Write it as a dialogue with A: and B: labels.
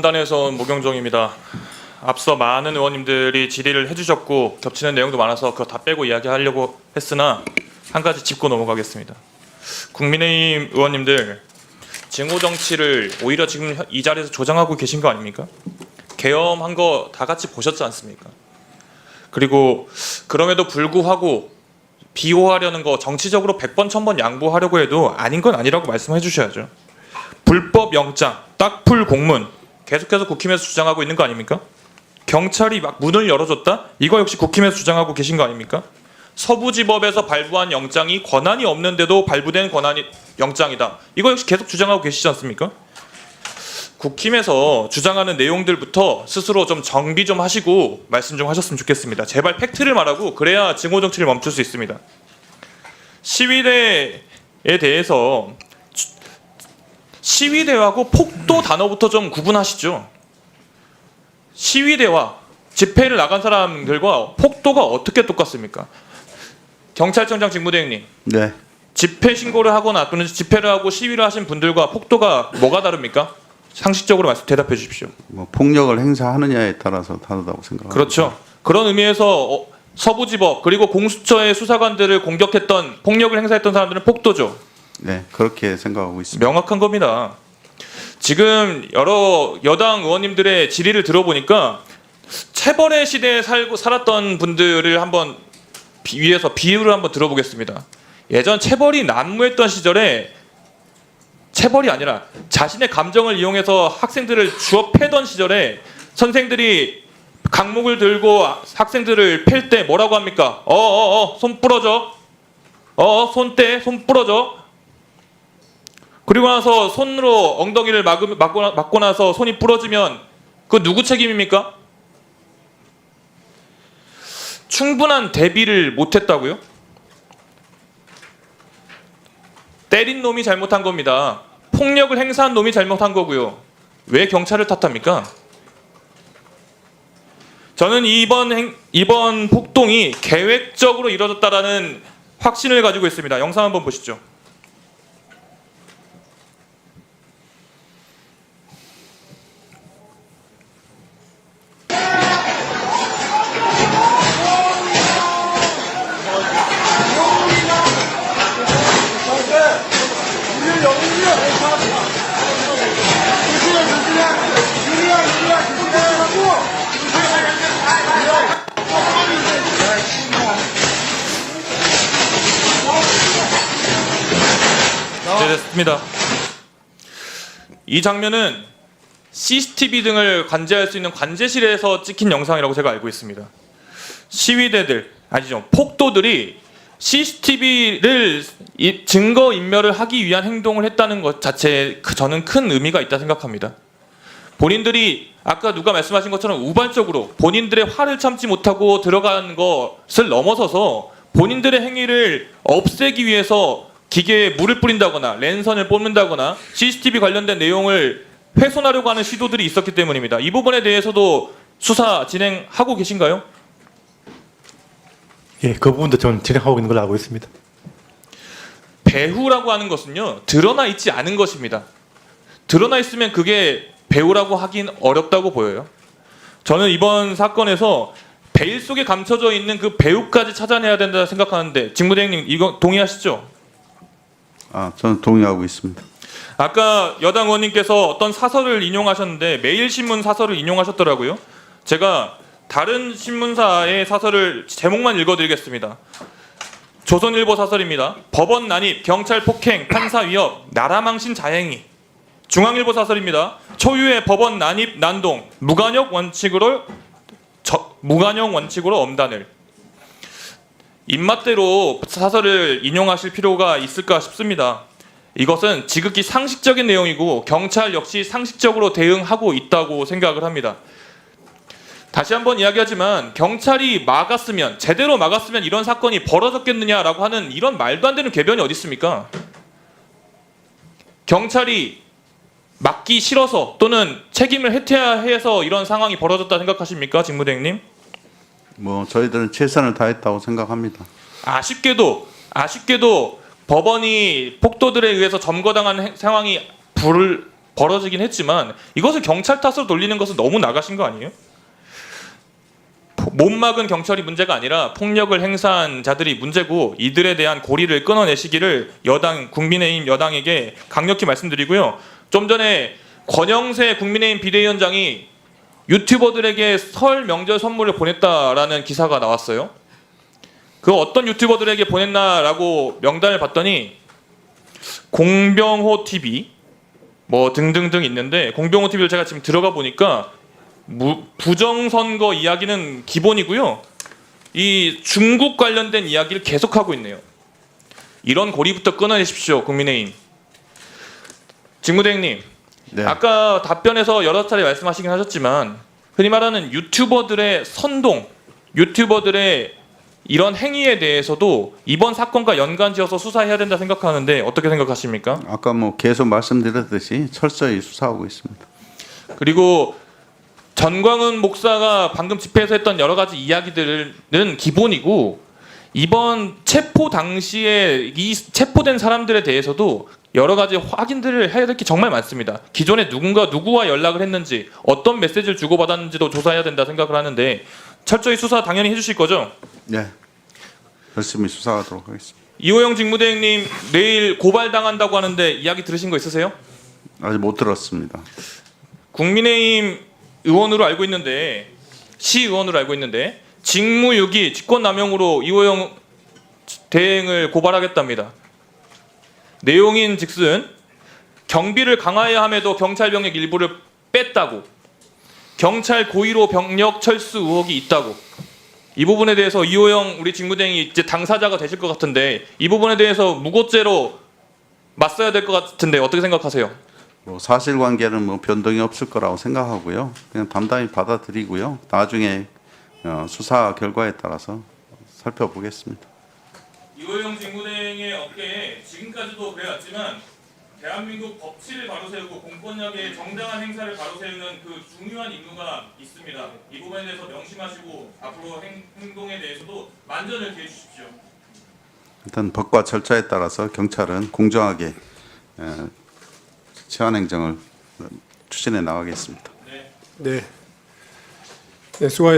A: 검단에서 온 모경종입니다. 앞서 많은 의원님들이 질의를 해주셨고 겹치는 내용도 많아서 그거 다 빼고 이야기하려고 했으나 한 가지 짚고 넘어가겠습니다. 국민의힘 의원님들 증오 정치를 오히려 지금 이 자리에서 조장하고 계신 거 아닙니까? 계엄한 거 다 같이 보셨지 않습니까? 그리고 그럼에도 불구하고 비호하려는 거 정치적으로 100번 1000번 양보하려고 해도 아닌 건 아니라고 말씀해 주셔야죠. 불법 영장, 딱풀 공문 계속해서 국힘에서 주장하고 있는 거 아닙니까? 경찰이 막 문을 열어줬다? 이거 역시 국힘에서 주장하고 계신 거 아닙니까? 서부지법에서 발부한 영장이 권한이 없는데도 발부된 권한이 영장이다. 이거 역시 계속 주장하고 계시지 않습니까? 국힘에서 주장하는 내용들부터 스스로 좀 정비 좀 하시고 말씀 좀 하셨으면 좋겠습니다. 제발 팩트를 말하고 그래야 증오 정치를 멈출 수 있습니다. 시위대에 대해서 주- 시위대하고 폭도 단어부터 좀 구분하시죠. 시위대와 집회를 나간 사람들과 폭도가 어떻게 똑같습니까? 경찰청장 직무대행님,
B: 네.
A: 집회 신고를 하거나 또는 집회를 하고 시위를 하신 분들과 폭도가 뭐가 다릅니까? 상식적으로 말씀 대답해 주십시오.
B: 뭐 폭력을 행사하느냐에 따라서 다르다고 생각합니다.
A: 그렇죠. 그런 의미에서 어, 서부지법 그리고 공수처의 수사관들을 공격했던 폭력을 행사했던 사람들은 폭도죠.
B: 네, 그렇게 생각하고 있습니다.
A: 명확한 겁니다. 지금 여러 여당 의원님들의 질의를 들어보니까 체벌의 시대에 살고 살았던 분들을 한번 비, 위해서 비유를 한번 들어보겠습니다. 예전 체벌이 난무했던 시절에 체벌이 아니라 자신의 감정을 이용해서 학생들을 주어 패던 시절에 선생들이 강목을 들고 학생들을 팰 때 뭐라고 합니까? 어어어 손 부러져. 어 손대 손 부러져. 그리고 나서 손으로 엉덩이를 막으, 막고, 나- 막고 나서 손이 부러지면 그 누구 책임입니까? 충분한 대비를 못했다고요? 때린 놈이 잘못한 겁니다. 폭력을 행사한 놈이 잘못한 거고요. 왜 경찰을 탓합니까? 저는 이번 행, 이번 폭동이 계획적으로 이뤄졌다라는 확신을 가지고 있습니다. 영상 한번 보시죠. 됐습니다. 이 장면은 CCTV 등을 관제할 수 있는 관제실에서 찍힌 영상이라고 제가 알고 있습니다. 시위대들 아니죠 폭도들이 CCTV를 증거 인멸을 하기 위한 행동을 했다는 것 자체에 그- 저는 큰 의미가 있다 생각합니다. 본인들이 아까 누가 말씀하신 것처럼 우발적으로 본인들의 화를 참지 못하고 들어간 것을 넘어서서 본인들의 행위를 없애기 위해서 기계에 물을 뿌린다거나 랜선을 뽑는다거나 CCTV 관련된 내용을 훼손하려고 하는 시도들이 있었기 때문입니다. 이 부분에 대해서도 수사 진행하고 계신가요?
C: 예, 그 부분도 저는 진행하고 있는 걸로 알고 있습니다.
A: 배후라고 하는 것은요 드러나 있지 않은 것입니다. 드러나 있으면 그게 배우라고 하긴 어렵다고 보여요. 저는 이번 사건에서 베일 속에 감춰져 있는 그 배우까지 찾아내야 된다 생각하는데 직무대행님 이거 동의하시죠?
B: 아, 저는 동의하고 있습니다.
A: 아까 여당 의원님께서 어떤 사설을 인용하셨는데 매일신문 사설을 인용하셨더라고요. 제가 다른 신문사의 사설을 제목만 읽어드리겠습니다. 조선일보 사설입니다. 법원 난입, 경찰 폭행, 판사 위협, 나라 망신 자행위. 중앙일보 사설입니다. 초유의 법원 난입 난동, 무관용 원칙으로 저, 무관용 원칙으로 엄단을. 입맛대로 사설을 인용하실 필요가 있을까 싶습니다. 이것은 지극히 상식적인 내용이고 경찰 역시 상식적으로 대응하고 있다고 생각을 합니다. 다시 한번 이야기하지만 경찰이 막았으면 제대로 막았으면 이런 사건이 벌어졌겠느냐라고 하는 이런 말도 안 되는 궤변이 어디 있습니까? 경찰이 막기 싫어서 또는 책임을 회퇴해서 이런 상황이 벌어졌다 생각하십니까, 직무대행님?
B: 뭐 저희들은 최선을 다했다고 생각합니다.
A: 아쉽게도 아쉽게도 법원이 폭도들에 의해서 점거당한 행- 상황이 불 벌어지긴 했지만 이것을 경찰 탓으로 돌리는 것은 너무 나가신 거 아니에요? 포- 못 막은 경찰이 문제가 아니라 폭력을 행사한 자들이 문제고 이들에 대한 고리를 끊어내시기를 여당 국민의힘 여당에게 강력히 말씀드리고요. 좀 전에 권영세 국민의힘 비대위원장이 유튜버들에게 설 명절 선물을 보냈다라는 기사가 나왔어요. 그 어떤 유튜버들에게 보냈나라고 명단을 봤더니 공병호 TV 뭐 등등등 있는데 공병호 TV를 제가 지금 들어가 보니까 무, 부정선거 이야기는 기본이고요. 이 중국 관련된 이야기를 계속하고 있네요. 이런 고리부터 끊어내십시오, 국민의힘. 직무대행님,
B: 네.
A: 아까 답변에서 여러 차례 말씀하시긴 하셨지만 흔히 말하는 유튜버들의 선동, 유튜버들의 이런 행위에 대해서도 이번 사건과 연관지어서 수사해야 된다 생각하는데 어떻게 생각하십니까?
B: 아까 뭐 계속 말씀드렸듯이 철저히 수사하고 있습니다.
A: 그리고 전광훈 목사가 방금 집회에서 했던 여러 가지 이야기들은 기본이고 이번 체포 당시에 이 체포된 사람들에 대해서도 여러 가지 확인들을 해야 될 게 정말 많습니다. 기존에 누군가 누구와 연락을 했는지 어떤 메시지를 주고받았는지도 조사해야 된다 생각을 하는데 철저히 수사 당연히 해주실 거죠?
B: 네. 열심히 수사하도록 하겠습니다.
A: 이호영 직무대행님 내일 고발당한다고 하는데 이야기 들으신 거 있으세요?
B: 아직 못 들었습니다.
A: 국민의힘 의원으로 알고 있는데 시 의원으로 알고 있는데 직무유기 직권남용으로 이호영 대행을 고발하겠답니다. 내용인 즉슨 경비를 강화해야 함에도 경찰 병력 일부를 뺐다고 경찰 고의로 병력 철수 의혹이 있다고 이 부분에 대해서 이호영 우리 직무대행이 이제 당사자가 되실 것 같은데 이 부분에 대해서 무고죄로 맞서야 될 것 같은데 어떻게 생각하세요?
B: 뭐 사실관계는 뭐 변동이 없을 거라고 생각하고요. 그냥 담담히 받아들이고요. 나중에 어, 수사 결과에 따라서 살펴보겠습니다.
A: 이호영 직무대행의 어깨에 지금까지도 그래왔지만 대한민국 법치를 바로 세우고 공권력의 정당한 행사를 바로 세우는 그 중요한 임무가 있습니다. 이 부분에 대해서 명심하시고 앞으로 행, 행동에 대해서도 만전을 기해 주십시오.
B: 일단 법과 절차에 따라서 경찰은 공정하게 에, 치안 행정을 추진해 나가겠습니다.
A: 네.
D: 네. 네, 수고하셨습니다.